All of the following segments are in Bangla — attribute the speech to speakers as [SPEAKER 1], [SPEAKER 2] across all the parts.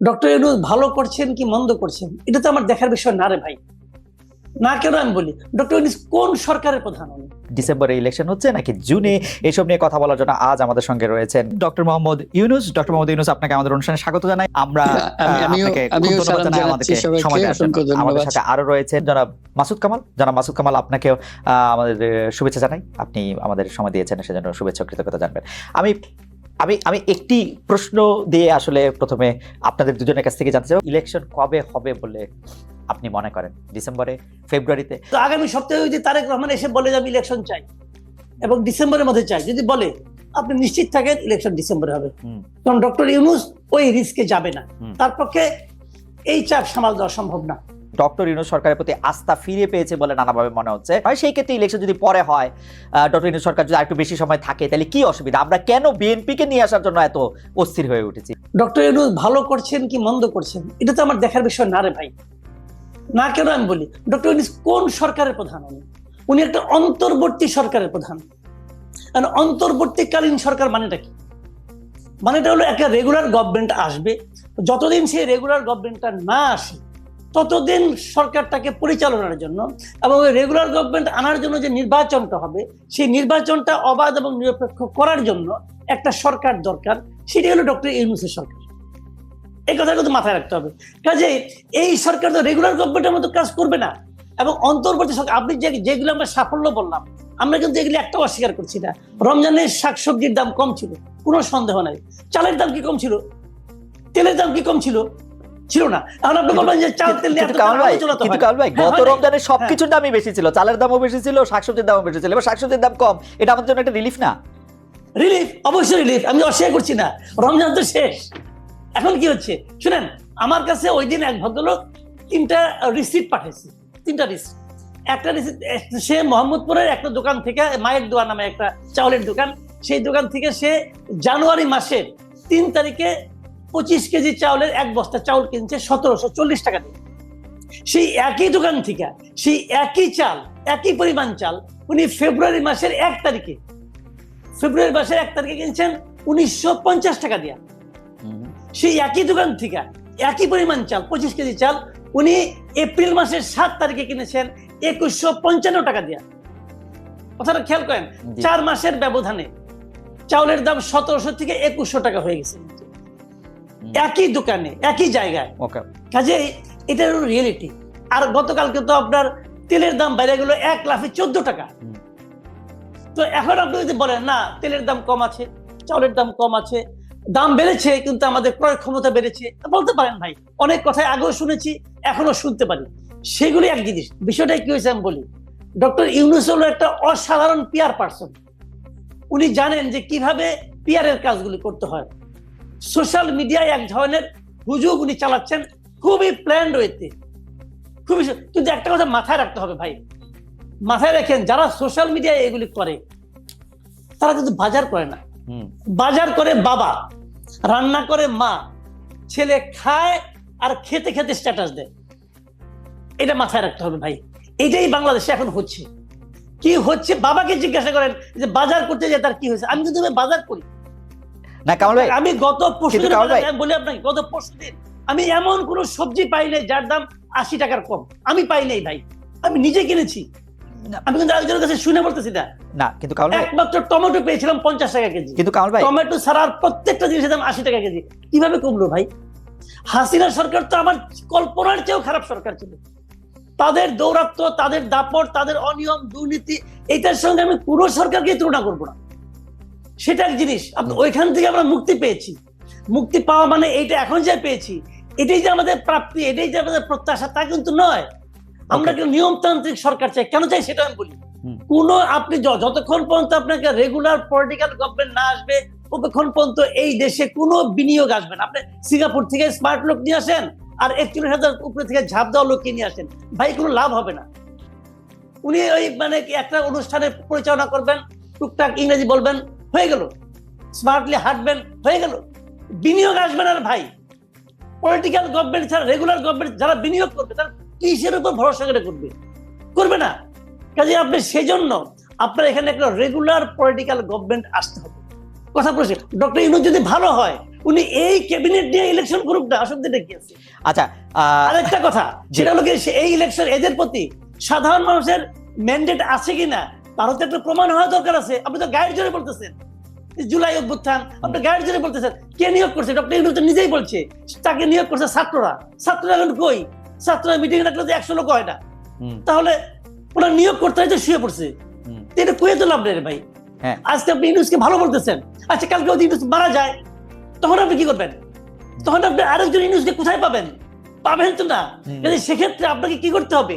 [SPEAKER 1] ডক্টর ইউনুস ভালো করছেন কি মন্দ করছেন? এটা তো আমার দেখার বিষয় না রে ভাই। না কেন আমি বলি? ডক্টর ইউনুস কোন সরকারের প্রধান উনি?
[SPEAKER 2] ডিসেম্বরে ইলেকশন হচ্ছে নাকি জুনে? এসব নিয়ে কথা বলার জন্য আজ আমাদের সঙ্গে রয়েছেন ডক্টর মোহাম্মদ ইউনুস। ডক্টর মোহাম্মদ ইউনুস আপনাকে আমাদের অনুষ্ঠানে স্বাগত জানাই। আমরা আপনাকে ধন্যবাদ জানাই আমাদেরকে সময় দেওয়ার জন্য। আমাদের সাথে আরও রয়েছেন জনাব মাসুদ কামাল। জনাব মাসুদ কামাল আপনাকেও আহ, আমাদের শুভেচ্ছা জানাই। আপনি আমাদের সময় দিয়েছেন সেজন্য শুভেচ্ছা কৃতজ্ঞতা জানবেন। আমি আমি আমি একটি প্রশ্ন দিয়ে আসলে প্রথমে আপনাদের দুজনের কাছ থেকে জানতে চাই। ইলেকশন কবে হবে বলে আপনি মনে করেন? ডিসেম্বরে? ফেব্রুয়ারিতে?
[SPEAKER 1] তো আগামী সপ্তাহে যদি তারেক রহমান এসে বলে যে আমি ইলেকশন চাই এবং ডিসেম্বরের মধ্যে চাই। যদি বলে আপনি নিশ্চিত থাকেন ইলেকশন ডিসেম্বরে হবে। কারণ ডক্টর ইউনুস ওই রিস্কে যাবে না। তার পক্ষে এই চাপ সামাল দেওয়া সম্ভব না।
[SPEAKER 2] ডক্টর ইউনুস সরকারের প্রতি আস্থা ফিরে পেয়েছে বলে নানাভাবে মনে হচ্ছে। হয় সেই ক্ষেত্রে ইলেকশন যদি পরে হয় ডক্টর ইউনুস সরকার যদি একটু বেশি সময় থাকে, তাহলে কি অসুবিধা? আমরা কেন বিএনপিকে নিয়ে আসার জন্য এত অস্থির হয়ে উঠেছি?
[SPEAKER 1] ডক্টর ইউনুস ভালো করছেন কি মন্দ করছেন? এটা তো আমার দেখার বিষয় না রে ভাই। না, কেন আমি বলি? ডক্টর ইউনুস কোন সরকারের প্রধান উনি? উনি একটা অন্তর্বর্তী সরকারের প্রধান। আর অন্তর্বর্তীকালীন সরকার মানেটা কি? মানেটা হলো একটা রেগুলার গভর্নমেন্ট আসবে। যতদিন সেই রেগুলার গভর্নমেন্টটা না আসে ততদিন সরকারটাকে পরিচালনার জন্য এবং রেগুলার গভর্নমেন্ট আনার জন্য যে নির্বাচনটা হবে, সেই নির্বাচনটা অবাধ এবং নিরপেক্ষ করার জন্য একটা সরকার দরকার, সেটি হলো ডক্টর ইউনুসের সরকার। এই কথা কিন্তু মাথায় রাখতে হবে। কাজে এই সরকার তো রেগুলার গভর্নমেন্টের মতো কাজ করবে না এবং অন্তর্বর্তী সরকার, আপনি যে যেগুলো আমরা সাফল্য বললাম, আমরা কিন্তু এগুলি একটাও অস্বীকার করছি না। রমজানের শাকসবজির দাম কম ছিল, কোনো সন্দেহ নাই। চালের দাম কি কম ছিল? তেলের দাম কি কম ছিল? ছিল না। এখন আপনি বলবেন যে চাল তেল নিয়ে
[SPEAKER 2] কিন্তু কামাল ভাই
[SPEAKER 1] আলোচনা তো
[SPEAKER 2] কিন্তু
[SPEAKER 1] হয়। হ্যাঁ,
[SPEAKER 2] গত
[SPEAKER 1] হয়
[SPEAKER 2] রমজানে সবকিছুর দামই বেশি ছিল চালের দামও বেশি ছিল শাকসবজির দামও বেশি ছিল এবার শাকসবজির দাম কম এটা আমাদের জন্য একটা রিলিফ না?
[SPEAKER 1] রিলিফ অবশ্যই রিলিফ আমি অস্বীকার করছি না। রমজান তো শেষ। এখন কি হচ্ছে? শুনেন আমার কাছে ওই দিন এক ভদ্রলোক তিনটা রিসিপ্ট পাঠিয়েছে তিনটা রিসিপ্ট একটা রিসিপ্ট সে মোহাম্মদপুরের একটা দোকান থেকে মায়ের দোকান নামে একটা চাউলের দোকান সেই দোকান থেকে সে জানুয়ারি মাসের তিন তারিখে পঁচিশ কেজি চাউলের এক বস্তা চাউল কিনছে সতেরোশো চল্লিশ টাকা দিয়ে। সেই একই দোকান থেকে সেই একই চাল একই পরিমাণ চাল উনি ফেব্রুয়ারি মাসের এক তারিখে ফেব্রুয়ারি মাসের এক তারিখে কিনছেন উনিশশো পঞ্চাশ টাকা দিয়া। সেই একই দোকান থেকে একই পরিমাণ চাল পঁচিশ কেজি চাল উনি এপ্রিল মাসের সাত তারিখে কিনেছেন একুশশো পঞ্চান্ন টাকা দিয়া। কথাটা খেয়াল করেন চার মাসের ব্যবধানে চাউলের দাম সতেরোশো থেকে একুশশো টাকা হয়ে গেছে। একই দোকানে একই জায়গায়।
[SPEAKER 2] ওকে
[SPEAKER 1] কাজে এটা হলো রিয়েলিটি আর গতকালকে তো আপনার তেলের দাম বেড়ে গেল এক লাফে চোদ্দ টাকা। তো এখন আপনি যদি বলেন না তেলের দাম কম আছে চাউলের দাম কম আছে দাম বেড়েছে কিন্তু আমাদের ক্রয় ক্ষমতা বেড়েছে বলতে পারেন ভাই। অনেক কথাই আগেও শুনেছি এখনও শুনতে পারি। সেগুলি এক জিনিস বিষয়টা কি হয়েছে আমি বলি। ডক্টর ইউনুস হলো একটা অসাধারণ পিয়ার পার্সন উনি জানেন যে কীভাবে পিয়ারের কাজগুলি করতে হয়। সোশ্যাল মিডিয়ায় এক ধরনের হুজুগ উনি চালাচ্ছেন খুবই প্ল্যান রয়েছে খুবই কিন্তু একটা কথা মাথায় রাখতে হবে ভাই। মাথায় রাখেন যারা সোশ্যাল মিডিয়ায় এগুলি করে তারা কিন্তু বাজার করে না। বাজার করে বাবা রান্না করে মা ছেলে খায় আর খেতে খেতে স্ট্যাটাস দেয়। এটা মাথায় রাখতে হবে ভাই। এটাই বাংলাদেশে এখন হচ্ছে। কি হচ্ছে? বাবাকে জিজ্ঞাসা করেন যে বাজার করতে যে তার কি হয়েছে? আমি কিন্তু ভাই বাজার করি
[SPEAKER 2] না কামাল ভাই
[SPEAKER 1] আমি গত পরশু বলি আপনাকে গত পরশু দিন আমি এমন কোন সবজি পাই নাই যার দাম আশি টাকার কম। আমি পাই নাই ভাই। আমি নিজে কিনেছি। আমি কিন্তু কাছে শুনে বলতেছি না
[SPEAKER 2] না কিন্তু কামাল ভাই।
[SPEAKER 1] একমাত্র টমেটো পেয়েছিলাম পঞ্চাশ টাকা কেজি।
[SPEAKER 2] কিন্তু কামাল ভাই।
[SPEAKER 1] টমেটো ছাড়া প্রত্যেকটা জিনিসের দাম আশি টাকা কেজি। কীভাবে কমলো ভাই? হাসিনা সরকার তো আমার কল্পনার চেয়েও খারাপ সরকার ছিল। তাদের দৌরাত্ম তাদের দাপট তাদের অনিয়ম দুর্নীতি এটার সঙ্গে আমি পুরো সরকারকে তুলনা করব না। সেটা এক জিনিস। আপনি ওইখান থেকে আমরা মুক্তি পেয়েছি। মুক্তি পাওয়া মানে এইটা এখন যে পেয়েছি এটাই যে আমাদের প্রাপ্তি এটাই যে আমাদের প্রত্যাশা তা কিন্তু নয়। আমরা. কিন্তু নিয়মতান্ত্রিক সরকার চাই। কেন চাই সেটা আমি বলি। কোন আপনি যতক্ষণ পর্যন্ত আপনাকে রেগুলার পলিটিক্যাল গভর্নমেন্ট না আসবে ততক্ষণ পর্যন্ত এই দেশে কোনো বিনিয়োগ আসবে না। আপনি সিঙ্গাপুর থেকে স্মার্ট লোক নিয়ে আসেন আর একচল্লিশ হাজার উপরে থেকে ঝাঁপ দেওয়া লোককে নিয়ে আসেন ভাই কোনো লাভ হবে না। উনি ওই মানে একটা অনুষ্ঠানে পরিচালনা করবেন টুকটাক ইংরেজি বলবেন হয়ে গেল। স্মার্টলি হাঁটবেন হয়ে গেল। বিনিয়োগ আসবে না ভাই। পলিটিক্যাল গভর্নমেন্ট ছাড়া রেগুলার গভর্নমেন্ট যারা বিনিয়োগ করবে তারা কিসের উপর ভরসা করে করবে? করবে না। কাজে আপনি সেই জন্য আপনার এখানে একটা রেগুলার পলিটিক্যাল গভর্নমেন্ট আসতে হবে। কথা বলছি। ডক্টর ইউনুস যদি ভালো হয় উনি এই ক্যাবিনেট নিয়ে ইলেকশন করুক না অসুবিধা কি আছে?
[SPEAKER 2] আচ্ছা
[SPEAKER 1] আরেকটা কথা যেটা হলো এই ইলেকশন এদের প্রতি সাধারণ মানুষের ম্যান্ডেট আছে কিনা তার হতে একটা প্রমাণ হওয়া দরকার আছে। আপনি তো গাইড জোরে বলতেছেন। জুলাই অভ্যুত্থান আপনি গাইড জোরে বলতেছেন। কে নিয়োগ করছে? ডক্টর ইউনুস নিজেই বলছে তাকে নিয়োগ করছে ছাত্ররা। ছাত্ররা এখন কই? ছাত্ররা মিটিং রাখলে তো একশো লোক হয় না। তাহলে ওরা নিয়োগ করতে হয় তো শুয়ে পড়ছে। এটা কুয়ে তো লাভ নেই ভাই।
[SPEAKER 2] হ্যাঁ।
[SPEAKER 1] আজকে আপনি ইউনুসকে ভালো বলতেছেন। আচ্ছা কালকে যদি ইউনুস মারা যায় তখন আপনি কি করবেন? তখন আপনি আরেকজন ইউনুসকে কোথায় পাবেন? পাবেন তো না। সেক্ষেত্রে আপনাকে কি করতে হবে?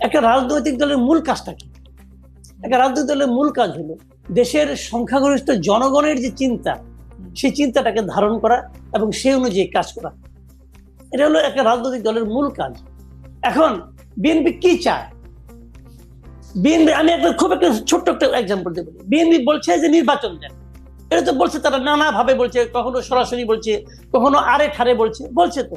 [SPEAKER 1] একটা রাজনৈতিক দলের মূল কাজটা কি? একটা রাজনৈতিক দলের মূল কাজ হলো দেশের সংখ্যাগরিষ্ঠ জনগণের যে চিন্তা সেই চিন্তাটাকে ধারণ করা এবং সেই অনুযায়ী কাজ করা। এটা হলো একটা রাজনৈতিক দলের মূল কাজ। এখন বিএনপি কি চায়? বিএনপি আমি একটা খুব একটা ছোট্ট একটা এক্সাম্পল দিয়ে বলি বিএনপি বলছে যে নির্বাচন দেন। এটা তো বলছে তারা নানা ভাবে বলছে কখনো সরাসরি বলছে কখনো আরে ঠারে বলছে বলছে তো।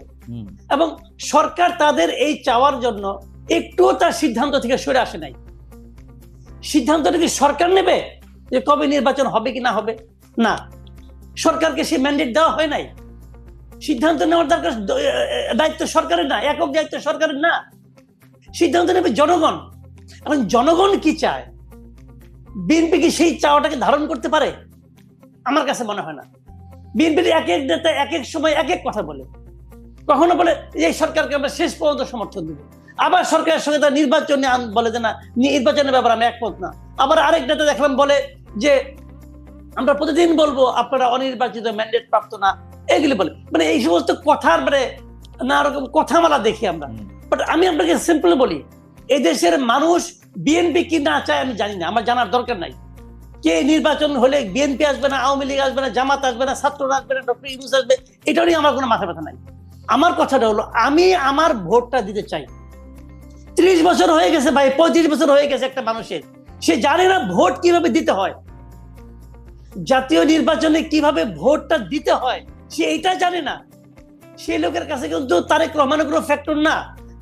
[SPEAKER 1] এবং সরকার তাদের এই চাওয়ার জন্য একটুও তার সিদ্ধান্ত থেকে সরে আসে নাই। সিদ্ধান্তটা কি সরকার নেবে যে কবে নির্বাচন হবে কি না হবে, না। সরকারকে সে ম্যান্ডেট দেওয়া হয় নাই। সিদ্ধান্ত নেওয়ার দরকার দায়িত্ব সরকারের না, একক দায়িত্ব সরকারের না। সিদ্ধান্ত নেবে জনগণ। এখন জনগণ কি চায়? বিএনপি কি সেই চাওয়াটাকে ধারণ করতে পারে? আমার কাছে মনে হয় না। বিএনপির এক এক নেতা এক এক সময় এক এক কথা বলে। কখনো বলে, এই সরকারকে আমরা শেষ পর্যন্ত সমর্থন দিব। আবার সরকারের সঙ্গে তার নির্বাচনে বলে যে না নির্বাচনের ব্যাপারে আমি একমত না। আবার আরেক নেতা দেখলাম বলে যে আমরা প্রতিদিন বলব আপনারা অনির্বাচিত ম্যান্ডেট প্রাপ্ত না। এগুলি বলে। মানে এই সমস্ত কথার মানে না রকম কথামালা দেখি আমরা। বাট আমি আপনাকে সিম্পল বলি এই দেশের মানুষ বিএনপি কি না চায় আমি জানি না আমার জানার দরকার নাই। কে নির্বাচন হলে বিএনপি আসবে না আওয়ামী লীগ আসবে না জামাত আসবে না ছাত্ররা আসবে না ডক্টর ইউনুস আসবে এটা নিয়ে আমার কোনো মাথা ব্যথা নাই। আমার কথাটা হলো আমি আমার ভোটটা দিতে চাই। ত্রিশ বছর হয়ে গেছে ভাই পঁয়ত্রিশ বছর হয়ে গেছে একটা মানুষের। সে জানে না ভোট কীভাবে দিতে হয়। জাতীয় নির্বাচনে কীভাবে ভোটটা দিতে হয় সে এটা জানে না। সেই লোকের কাছে কিন্তু তারেক রহমানের কোনো ফ্যাক্টর না।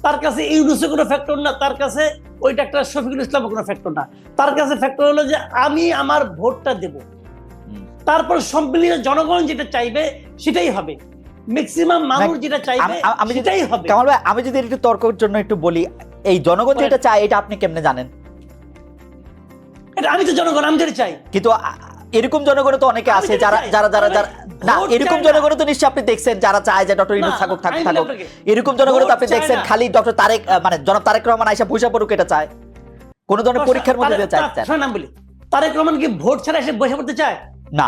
[SPEAKER 1] তার কাছে ইউনুসের কোনো ফ্যাক্টর না। তার কাছে ওই ডাক্তার শফিকুল ইসলামের কোনো ফ্যাক্টর না। তার কাছে ফ্যাক্টর হলো যে আমি আমার ভোটটা দেব। তারপর সম্মিলিত জনগণ যেটা চাইবে সেটাই হবে। ম্যাক্সিমাম মানুষ যেটা চাইবে সেটাই হবে।
[SPEAKER 2] কামাল ভাই আমি যদি একটু তর্কের জন্য একটু বলি এই জনগণ। যেটা চায় এটা আপনি কেমনে জানেন?
[SPEAKER 1] এটা আমি তো জনগণ আমি যেটা চাই।
[SPEAKER 2] কিন্তু এরকম জনগণ তো অনেকে আছে যারা যারা যারা যারা না এরকম জনগণ তো নিশ্চয়ই আপনি দেখছেন যারা চায় যে ডক্টর ইউনুস
[SPEAKER 1] না,
[SPEAKER 2] থাকুক থাকুক। থাকুক এরকম জনগণ তো আপনি দেখছেন খালি ডক্টর তারেক মানে জনাব তারেক রহমান আইসা পয়সা পড়ুক এটা চায়। কোন ধরনের পরীক্ষার মধ্যে দিয়ে চায় চায় না।
[SPEAKER 1] শোনেন আমি বলি। তারেক রহমান কি ভোট ছাড়া এসে বসে পড়তে চায়?
[SPEAKER 2] না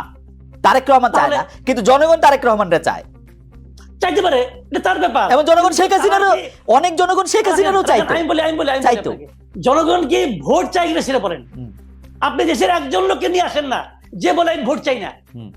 [SPEAKER 2] তারেক রহমান চায় না কিন্তু জনগণ তারেক রহমানরে চায়।
[SPEAKER 1] চাইতে পারে এটা তার ব্যাপার।
[SPEAKER 2] এবং জনগণ শেখ হাসিনারও অনেক জনগণ শেখ হাসিনারও চাইতো।
[SPEAKER 1] আমি বলি আমি বলি আমি
[SPEAKER 2] চাইতো।
[SPEAKER 1] জনগণ কি ভোট চাই কিনা সেটা বলেন। আপনি দেশের একজন লোককে নিয়ে আসেন না যে বলে আমি ভোট চাই না।